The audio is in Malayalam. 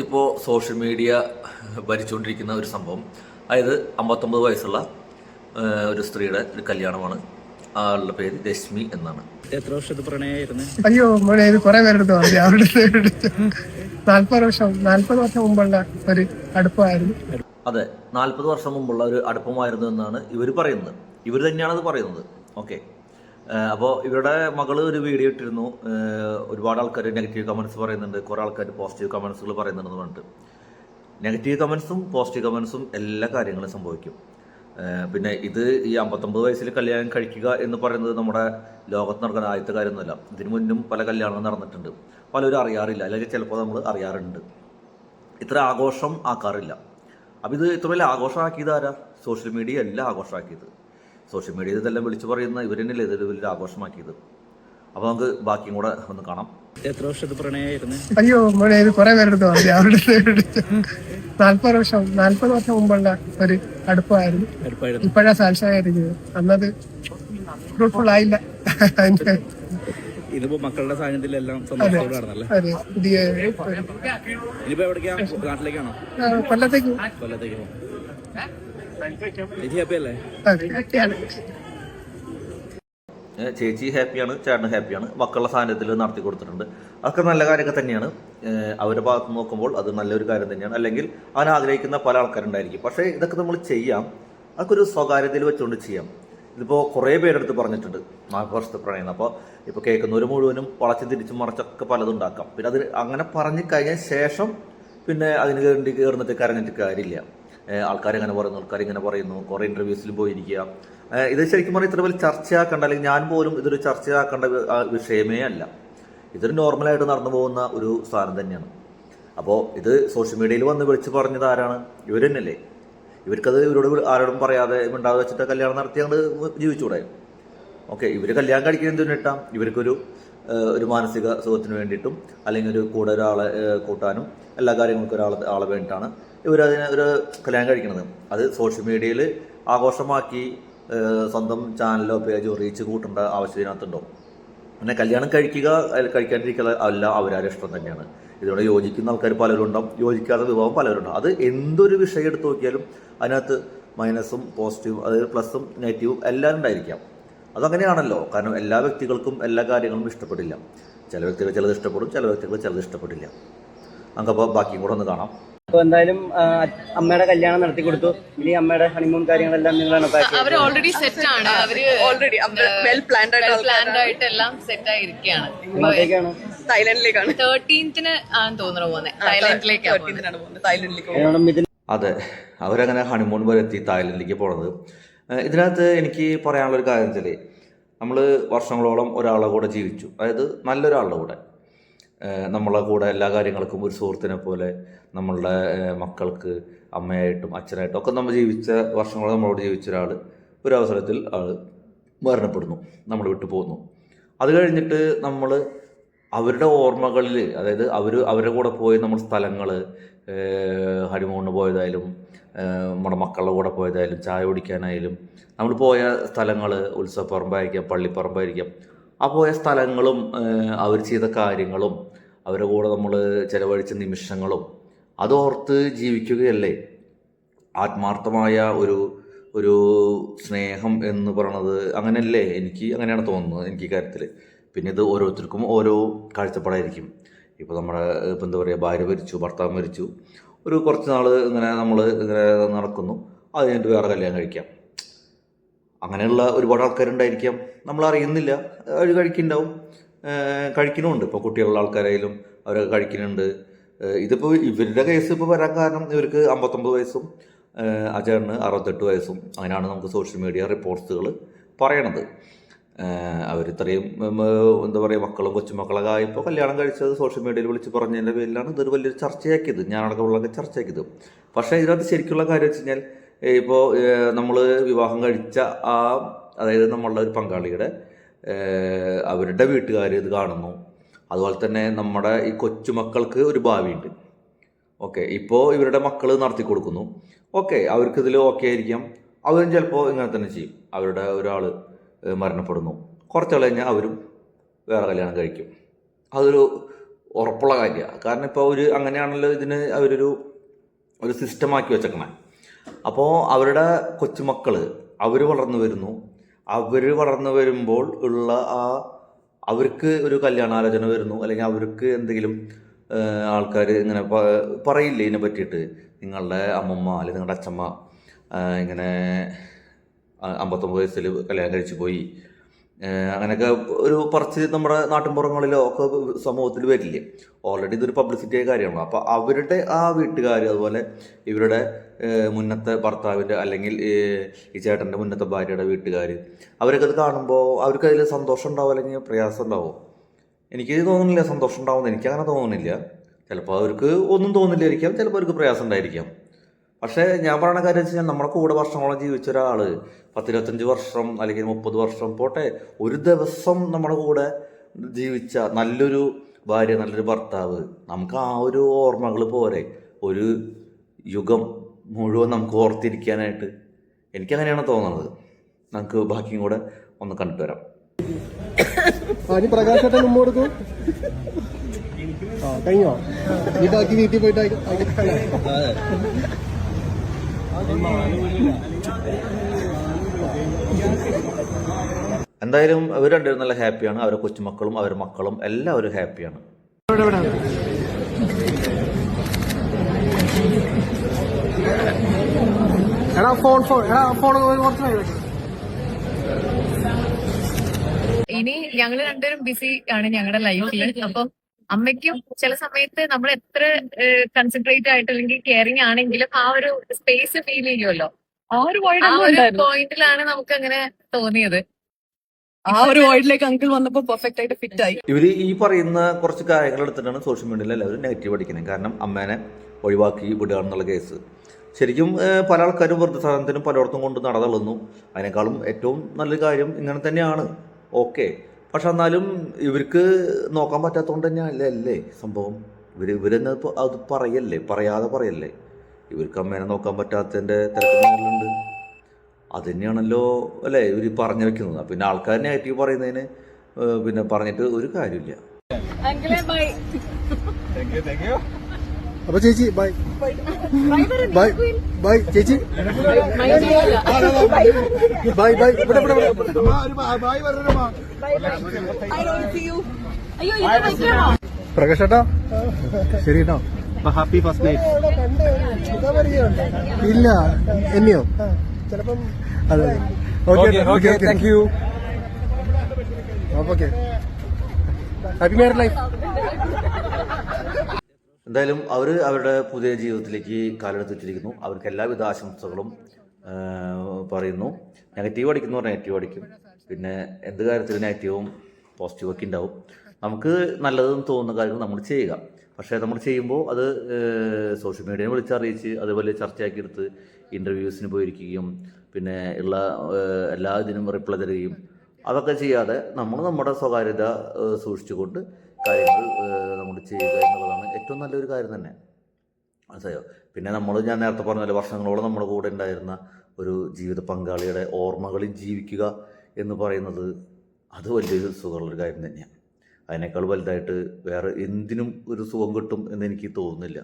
ഇപ്പോൾ സോഷ്യൽ മീഡിയ ഭരിച്ചുകൊണ്ടിരിക്കുന്ന ഒരു സംഭവം. അതായത് അമ്പത്തൊമ്പത് വയസ്സുള്ള ഒരു സ്ത്രീയുടെ ഒരു കല്യാണമാണ്. ആളുടെ പേര് രശ്മി എന്നാണ്. എത്ര വർഷത്തെ പ്രണയമായിരുന്നു അയ്യോ മോനെ ഇത് കുറെ പേരെടുത്ത് പറഞ്ഞു. അവരുടെ നാല്പത് വർഷം നാല്പത് വർഷം മുമ്പുള്ള ഒരു അടുപ്പമായിരുന്നു അതെ നാല്പത് വർഷം മുമ്പുള്ള ഒരു അടുപ്പമായിരുന്നു എന്നാണ് ഇവർ പറയുന്നത്. ഇവർ തന്നെയാണ് അത് പറയുന്നത്. ഓക്കെ. അപ്പോൾ ഇവരുടെ മകൾ ഒരു വീഡിയോ ഇട്ടിരുന്നു. ഒരുപാട് ആൾക്കാർ നെഗറ്റീവ് കമൻസ് പറയുന്നുണ്ട്. കുറേ ആൾക്കാർ പോസിറ്റീവ് കമൻസുകൾ പറയുന്നുണ്ടെന്ന് പറഞ്ഞിട്ട്. നെഗറ്റീവ് കമൻസും പോസിറ്റീവ് കമൻസും എല്ലാ കാര്യങ്ങളും സംഭവിക്കും. പിന്നെ ഇത് ഈ അമ്പത്തൊമ്പത് വയസ്സിൽ കല്യാണം കഴിക്കുക എന്ന് പറയുന്നത് നമ്മുടെ ലോകത്ത് നടക്കുന്ന ആദ്യത്തെ കാര്യമൊന്നുമല്ല. ഇതിനു മുന്നും പല കല്യാണങ്ങൾ നടന്നിട്ടുണ്ട്. പലരും അറിയാറില്ല. അല്ലെങ്കിൽ ചിലപ്പോൾ നമ്മൾ അറിയാറുണ്ട്. ഇത്ര ആഘോഷം ആക്കാറില്ല. അപ്പം ഇത് ഇത്ര വലിയ ആഘോഷമാക്കിയത് ആരാ? സോഷ്യൽ മീഡിയ എല്ലാം ആഘോഷമാക്കിയത്. സോഷ്യൽ മീഡിയയിൽ ഇതെല്ലാം വിളിച്ചു പറയുന്ന ഇവർ തന്നെയല്ലേ ഇതൊരു വലിയ ആഘോഷമാക്കിയത്? അപ്പോൾ നമുക്ക് ബാക്കിയും കൂടെ ഒന്ന് കാണാം. എത്ര വർഷത്തെ പ്രണയമായിരുന്നു അയ്യോ മോനെ ഇത് കുറെ പേരെടുത്ത് പറഞ്ഞു. അവരുടെ നാല്പത് വർഷം നാല്പത് വർഷം മുമ്പുള്ള ഒരു അടുപ്പമായിരുന്നു അടുപ്പായിരുന്നു. ഇപ്പോഴാ സാക്ഷായിരിക്കുന്നത് അന്നത് ഫ്രൂട്ട്ഫുൾ ആയില്ല. ഇതിപ്പോ മക്കളുടെ സാന്നിധ്യത്തിലെല്ലാം സന്തോഷത്തോടെ നടന്നല്ലേ അതെ. പുതിയ ഇനിയിപ്പോ എവിടേക്കാ? നാട്ടിലേക്കാണോ? ആ, കൊല്ലത്തേക്ക്. കൊല്ലത്തേക്ക് പോകും ചേച്ചി ഹാപ്പി അല്ലേ? അതെ ഒക്കെയാണ്. ഏ, ചേച്ചി ഹാപ്പിയാണ് ചേട്ടൻ ഹാപ്പിയാണ്. മക്കളുടെ സാന്നിധ്യത്തിൽ നടത്തി കൊടുത്തിട്ടുണ്ട്. അതൊക്കെ നല്ല കാര്യമൊക്കെ തന്നെയാണ്. അവരുടെ ഭാഗത്ത് നോക്കുമ്പോൾ അത് നല്ലൊരു കാര്യം തന്നെയാണ്. അല്ലെങ്കിൽ അവൻ ആഗ്രഹിക്കുന്ന പല ആൾക്കാരുണ്ടായിരിക്കും. പക്ഷേ ഇതൊക്കെ നമ്മൾ ചെയ്യാം. അതൊക്കെ ഒരു സ്വകാര്യതയിൽ വെച്ചുകൊണ്ട് ചെയ്യാം. ഇതിപ്പോൾ കുറേ പേരെടുത്ത് പറഞ്ഞിട്ടുണ്ട്. നാൽപ്പത് വർഷത്തെ പ്രണയം. അപ്പോൾ ഇപ്പോൾ കേൾക്കുന്നവർ മുഴുവനും വളച്ച് തിരിച്ചും മറച്ചൊക്കെ പലതും ഉണ്ടാക്കാം. പിന്നെ അത് അങ്ങനെ പറഞ്ഞു കഴിഞ്ഞ ശേഷം പിന്നെ അതിന് കയറി കയറുന്നിട്ട് കരഞ്ഞിട്ട് കാര്യമില്ല. ആൾക്കാർ ഇങ്ങനെ പറയുന്നു ആൾക്കാർ ഇങ്ങനെ പറയുന്നു കുറേ ഇന്റർവ്യൂസിൽ പോയിരിക്കുക. ഇത് ശരിക്കും പറഞ്ഞാൽ ഇത്ര വലിയ ചർച്ചയാക്കേണ്ട അല്ലെങ്കിൽ ഞാൻ പോലും ഇതൊരു ചർച്ചയാക്കേണ്ട വിഷയമേ അല്ല. ഇതൊരു നോർമലായിട്ട് നടന്നു പോകുന്ന ഒരു സാധനം തന്നെയാണ്. അപ്പോൾ ഇത് സോഷ്യൽ മീഡിയയിൽ വന്ന് വിളിച്ച് പറഞ്ഞത് ആരാണ്? ഇവർ തന്നെയല്ലേ ഇവർക്കത് ഇവരോട് ആരോടും പറയാതെ മിണ്ടാതെ വെച്ചിട്ട് കല്യാണം നടത്തി അങ്ങ് ജീവിച്ചുകൂടെ ഓക്കെ ഇവർ കല്യാണം കഴിക്കുന്നത് എന്തിനിട്ടാം ഇവർക്കൊരു ഒരു മാനസിക സുഖത്തിന് വേണ്ടിയിട്ടും അല്ലെങ്കിൽ ഒരു കൂടെ ഒരാളെ കൂട്ടാനും എല്ലാ കാര്യങ്ങൾക്കും ഒരാളെ ആളെ വേണ്ടിയിട്ടാണ് ഇവരതിനെ ഒരു കല്യാണം കഴിക്കുന്നത് അത് സോഷ്യൽ മീഡിയയിൽ ആഘോഷമാക്കി സ്വന്തം ചാനലോ പേജോ റീച്ച് കൂട്ടേണ്ട ആവശ്യം ഇതിനകത്തുണ്ടോ? പിന്നെ കല്യാണം കഴിക്കുക കഴിക്കാണ്ടിരിക്കുക അല്ല അവരാരുടെ ഇഷ്ടം തന്നെയാണ്. ഇതിനോട് യോജിക്കുന്ന ആൾക്കാർ പലരും ഉണ്ടാവും യോജിക്കാത്ത വിഭാഗം പലരും ഉണ്ടാവും. അത് എന്തൊരു വിഷയം എടുത്ത് നോക്കിയാലും അതിനകത്ത് മൈനസും പോസിറ്റീവും അതായത് പ്ലസും നെഗറ്റീവും എല്ലാം ഉണ്ടായിരിക്കാം. അതങ്ങനെയാണല്ലോ. കാരണം എല്ലാ വ്യക്തികൾക്കും എല്ലാ കാര്യങ്ങളും ഇഷ്ടപ്പെടില്ല. ചില വ്യക്തികൾ ചിലത് ഇഷ്ടപ്പെടും ചില വ്യക്തികൾ ചിലത് ഇഷ്ടപ്പെടില്ല. നമുക്കപ്പോൾ ബാക്കിയും കൂടെ ഒന്ന് കാണാം. അപ്പൊ എന്തായാലും അമ്മയുടെ കല്യാണം നടത്തി കൊടുത്തു. ഇനി അമ്മയുടെ ഹണിമൂൺ കാര്യങ്ങളെല്ലാം നിങ്ങളാണ് പാക്ക് അവർ ഓൾറെഡി സെറ്റ് ആണ്. അവർ ഓൾറെഡി വെൽ പ്ലാൻഡ് ആയിട്ട് പ്ലാൻഡ് ആയിട്ട് എല്ലാം സെറ്റ് ആയിരിക്കുകയാണ്. തായ്ലൻഡിലേക്കാണ് തേർട്ടീൻത്തിന് ആണ് തോന്നുന്നു പോകുന്നത് പോകുന്നത് തായ്ലൻഡിലേക്ക് അതെ. അവരങ്ങനെ ഹണിമൂൺ വരെ എത്തി തായ്ലൻഡിലേക്ക് പോണത്. ഇതിനകത്ത് എനിക്ക് പറയാനുള്ള ഒരു കാര്യം വെച്ചാൽ നമ്മൾ വർഷങ്ങളോളം ഒരാളുടെ കൂടെ ജീവിച്ചു. അതായത് നല്ലൊരാളുടെ കൂടെ. നമ്മളെ കൂടെ എല്ലാ കാര്യങ്ങൾക്കും ഒരു സുഹൃത്തിനെ പോലെ നമ്മളുടെ മക്കൾക്ക് അമ്മയായിട്ടും അച്ഛനായിട്ടും ഒക്കെ നമ്മൾ ജീവിച്ച വർഷങ്ങൾ നമ്മളോട് ജീവിച്ച ഒരാൾ ഒരു അവസരത്തിൽ ആൾ മരണപ്പെടുന്നു നമ്മൾ വിട്ടു പോകുന്നു. അത് കഴിഞ്ഞിട്ട് നമ്മൾ അവരുടെ ഓർമ്മകളിൽ അതായത് അവർ അവരുടെ കൂടെ പോയ നമ്മൾ സ്ഥലങ്ങൾ ഹണിമൂണിന് പോയതായാലും നമ്മുടെ മക്കളുടെ കൂടെ പോയതായാലും ചായ കുടിക്കാനായാലും നമ്മൾ പോയ സ്ഥലങ്ങൾ ഉത്സവപ്പറമ്പായിരിക്കാം പള്ളിപ്പറമ്പായിരിക്കാം ആ പോയ സ്ഥലങ്ങളും അവർ ചെയ്ത കാര്യങ്ങളും അവരുടെ കൂടെ നമ്മൾ ചിലവഴിച്ച നിമിഷങ്ങളും അതോർത്ത് ജീവിക്കുകയല്ലേ? ആത്മാർത്ഥമായ ഒരു ഒരു സ്നേഹം എന്ന് പറയണത് അങ്ങനെയല്ലേ? എനിക്ക് അങ്ങനെയാണ് തോന്നുന്നത് എനിക്ക് കാര്യത്തിൽ. പിന്നെ ഇത് ഓരോരുത്തർക്കും ഓരോ കാഴ്ചപ്പാടായിരിക്കും. ഇപ്പോൾ നമ്മുടെ ഇപ്പം എന്താ പറയുക ഭാര്യ മരിച്ചു ഭർത്താവ് മരിച്ചു. ഒരു കുറച്ച് നാൾ ഇങ്ങനെ നമ്മൾ ഇങ്ങനെ നടക്കുന്നു. അത് കഴിഞ്ഞിട്ട് വേറെ കല്യാണം കഴിക്കാം. അങ്ങനെയുള്ള ഒരുപാട് ആൾക്കാരുണ്ടായിരിക്കാം. നമ്മൾ അറിയുന്നില്ല അവർ കഴിക്കുന്നുണ്ടാവും കഴിക്കണമുണ്ട് ഇപ്പോൾ കുട്ടികളുള്ള ആൾക്കാരായാലും അവരൊക്കെ കഴിക്കുന്നുണ്ട്. ഇതിപ്പോൾ ഇവരുടെ കേസ് ഇപ്പോൾ വരാൻ കാരണം ഇവർക്ക് അമ്പത്തൊമ്പത് വയസ്സും ഏഹ് അജയണ് അറുപത്തെട്ട് വയസ്സും. അങ്ങനെയാണ് നമുക്ക് സോഷ്യൽ മീഡിയ റിപ്പോർട്ട്സുകൾ പറയണത്. ഉം, എന്താ പറയുക മക്കളും കൊച്ചുമക്കളൊക്കെ ആയപ്പോൾ കല്യാണം കഴിച്ചത് സോഷ്യൽ മീഡിയയിൽ വിളിച്ച് പറഞ്ഞതിന്റെ പേരിലാണ്. ഇതൊരു വലിയൊരു ചർച്ചയാക്കിയത്. ഞാനടക്കമുള്ളതൊക്കെ ചർച്ചയാക്കിയത്. പക്ഷേ ഇതിനകത്ത് ശരിക്കുള്ള കാര്യം വെച്ച് കഴിഞ്ഞാൽ ഇപ്പോൾ നമ്മൾ വിവാഹം കഴിച്ച ആ അതായത് നമ്മളുടെ ഒരു പങ്കാളിയുടെ അവരുടെ വീട്ടുകാർ ഇത് കാണുന്നു. അതുപോലെ തന്നെ നമ്മുടെ ഈ കൊച്ചുമക്കൾക്ക് ഒരു ഭാവിയുണ്ട്. ഓക്കെ ഇപ്പോൾ ഇവരുടെ മക്കൾ നടത്തി കൊടുക്കുന്നു. ഓക്കെ അവർക്കിതിൽ ഓക്കെ ആയിരിക്കാം. അവരും ചിലപ്പോൾ ഇങ്ങനെ തന്നെ ചെയ്യും. അവരുടെ ഒരാൾ മരണപ്പെടുന്നു. കുറച്ച് നാൾ കഴിഞ്ഞാൽ അവരും വേറെ കല്യാണം കഴിക്കും. അതൊരു ഉറപ്പുള്ള കാര്യമാണ് കാരണം ഇപ്പോൾ ഒരു അങ്ങനെയാണല്ലോ ഇതിന് അവരൊരു ഒരു സിസ്റ്റമാക്കി വെച്ചേക്കണേ. അപ്പോൾ അവരുടെ കൊച്ചുമക്കൾ അവർ വളർന്നു വരുന്നു. അവർ വളർന്നു വരുമ്പോൾ ഉള്ള ആ അവർക്ക് ഒരു കല്യാണാലോചന വരുന്നു. അല്ലെങ്കിൽ അവർക്ക് എന്തെങ്കിലും ആൾക്കാർ ഇങ്ങനെ പറയില്ലേ ഇതിനെ പറ്റിയിട്ട്? നിങ്ങളുടെ അമ്മമ്മ അല്ലെങ്കിൽ നിങ്ങളുടെ അച്ഛമ്മ ഇങ്ങനെ അമ്പത്തൊമ്പത് വയസ്സിൽ കല്യാണം കഴിച്ചു പോയി. അങ്ങനെയൊക്കെ ഒരു കുറച്ച് നമ്മുടെ നാട്ടിൻപുറങ്ങളിലോ ഒക്കെ സമൂഹത്തിൽ വരില്ലേ? ഓൾറെഡി ഇതൊരു പബ്ലിസിറ്റി ആയ കാര്യമാണ്. അപ്പോൾ അവരുടെ ആ വീട്ടുകാർ അതുപോലെ ഇവരുടെ മുന്നത്തെ ഭർത്താവിന്റെ അല്ലെങ്കിൽ ഈ ചേട്ടന്റെ മുന്നത്തെ ഭാര്യയുടെ വീട്ടുകാർ അവരൊക്കെ അത് കാണുമ്പോൾ അവർക്ക് അതിൽ സന്തോഷം ഉണ്ടാവും അല്ലെങ്കിൽ പ്രയാസം ഉണ്ടാവും? എനിക്ക് തോന്നുന്നില്ല സന്തോഷം ഉണ്ടാവുമെന്ന് എനിക്ക് അങ്ങനെ തോന്നുന്നില്ല. ചിലപ്പോൾ അവർക്ക് ഒന്നും തോന്നില്ലായിരിക്കാം ചിലപ്പോൾ അവർക്ക് പ്രയാസം ഉണ്ടായിരിക്കാം. പക്ഷേ ഞാൻ പറയുന്ന കാര്യം വെച്ച് കഴിഞ്ഞാൽ നമ്മുടെ കൂടെ വർഷങ്ങളോളം ജീവിച്ച ഒരാൾ പത്തിരുപത്തഞ്ച് വർഷം അല്ലെങ്കിൽ മുപ്പത് വർഷം പോട്ടെ ഒരു ദിവസം നമ്മുടെ കൂടെ ജീവിച്ച നല്ലൊരു ഭാര്യ നല്ലൊരു ഭർത്താവ് നമുക്ക് ആ ഒരു ഓർമ്മകൾ പോരെ. ഒരു യുഗം മുഴുവൻ നമുക്ക് ഓർത്തിരിക്കാനായിട്ട് എനിക്കങ്ങനെയാണ് തോന്നുന്നത്. നമുക്ക് ബാക്കിയും കൂടെ ഒന്ന് കണ്ടിട്ട് വരാം. പ്രകാശേട്ടൻ മുമ്പ് കഴിഞ്ഞോ? ഈ ബാക്കി വീട്ടിൽ പോയിട്ട് എന്തായാലും അവർ രണ്ടുപേരും നല്ല ഹാപ്പിയാണ് അവരെ കൊച്ചുമക്കളും അവരുടെ മക്കളും എല്ലാവരും ഹാപ്പിയാണ്. എടാ ഫോൺ ഫോൺ എടാ ഫോൺ കുറച്ച്. ഇനി ഞങ്ങൾ രണ്ടുപേരും ബിസി ആണ് ഞങ്ങളുടെ ലൈഫിൽ അപ്പം അമ്മയ്ക്കും ചില സമയത്ത് നമ്മൾ എത്ര കൺസെൻട്രേറ്റ് ആയിട്ട് അല്ലെങ്കിൽ കെയറിങ് ആണെങ്കിലും ആ ഒരു സ്പേസ് ഫീൽ ചെയ്യുമല്ലോ ആ ഒരു വോയിഡ് ഉണ്ടായിരുന്നു. പോയിന്റിലാണ് നമുക്ക് അങ്ങനെ തോന്നിയത്. ആ ഒരു വേൾഡിലേക്ക് അങ്കിൾ വന്നപ്പോ പെർഫെക്റ്റ് ആയിട്ട് ഫിറ്റ് ആയി. ഇവർ ഈ പറയുന്ന കുറച്ച് കാര്യങ്ങൾ എടുത്തിട്ടാണ് സോഷ്യൽ മീഡിയയിൽ എല്ലാവരും നെഗറ്റീവ് അടിക്കുന്നത്. കാരണം അമ്മേനെ ഒഴിവാക്കി വിടുക എന്നുള്ള കേസ് ശരിക്കും പല ആൾക്കാരും വെറുതെ സാധനത്തിനും പലയിടത്തും കൊണ്ട് നടതള്ളുന്നു അതിനേക്കാളും ഏറ്റവും നല്ലൊരു കാര്യം ഇങ്ങനെ തന്നെയാണ്. ഓക്കെ പക്ഷെ എന്നാലും ഇവർക്ക് നോക്കാൻ പറ്റാത്തതുകൊണ്ട് തന്നെ അല്ലേ അല്ലേ? സംഭവം. ഇവർ ഇവരെന്നെ അത് പറയല്ലേ? പറയാതെ പറയല്ലേ? ഇവർക്ക് അമ്മേനെ നോക്കാൻ പറ്റാത്തതിന്റെ തിരക്കുണ്ട് അത് തന്നെയാണല്ലോ അല്ലേ ഇവർ പറഞ്ഞു വെക്കുന്നത്. പിന്നെ ആൾക്കാർ നെഗറ്റീവ് പറയുന്നതിന് പിന്നെ പറഞ്ഞിട്ട് ഒരു കാര്യമില്ല. അപ്പൊ ചേച്ചി ബൈ ബൈ ബൈ ചേച്ചി. ബൈ ബൈ ഇവിടെ ഇവിടെ ബൈ പ്രകാശ് ഏട്ടാ? ശരി കേട്ടോ. ഹാപ്പി ഫസ്റ്റ് നൈറ്റ് ഇല്ല എന്നെയോ? ചിലപ്പം അതെ. Okay okay thank you okay happy married life എന്തായാലും അവർ അവരുടെ പുതിയ ജീവിതത്തിലേക്ക് കാലെടുത്തിട്ടിരിക്കുന്നു. അവർക്ക് എല്ലാവിധ ആശംസകളും പറയുന്നു. നെഗറ്റീവ് അടിക്കുന്നവർ നെഗറ്റീവ് അടിക്കും. പിന്നെ എന്ത് കാര്യത്തിലും നെഗറ്റീവും പോസിറ്റീവും ഒക്കെ ഉണ്ടാവും. നമുക്ക് നല്ലതെന്ന് തോന്നുന്ന കാര്യങ്ങൾ നമ്മൾ ചെയ്യുക. പക്ഷേ നമ്മൾ ചെയ്യുമ്പോൾ അത് സോഷ്യൽ മീഡിയയെ വിളിച്ചറിയിച്ച് അതുപോലെ ചർച്ചയാക്കി എടുത്ത് ഇന്റർവ്യൂസിന് പോയിരിക്കുകയും പിന്നെ ഉള്ള എല്ലാ ഇതിനും റിപ്ലൈ തരികയും അതൊക്കെ ചെയ്യാതെ നമ്മൾ നമ്മുടെ സ്വകാര്യത സൂക്ഷിച്ചുകൊണ്ട് കാര്യങ്ങൾ ഏഹ്, ചെയ്യുക എന്നുള്ളതാണ് ഏറ്റവും നല്ലൊരു കാര്യം തന്നെ. മനസ്സിലായോ? പിന്നെ നമ്മൾ ഞാൻ നേരത്തെ പറഞ്ഞ പോലെ വർഷങ്ങളോളം നമ്മുടെ കൂടെ ഉണ്ടായിരുന്ന ഒരു ജീവിത പങ്കാളിയുടെ ഓർമ്മകളിൽ ജീവിക്കുക എന്ന് പറയുന്നത് അത് വലിയൊരു സുഖമുള്ളൊരു കാര്യം തന്നെയാണ്. അതിനേക്കാൾ വലുതായിട്ട് വേറെ എന്തിനും ഒരു സുഖം കിട്ടും എന്ന് എനിക്ക് തോന്നുന്നില്ല.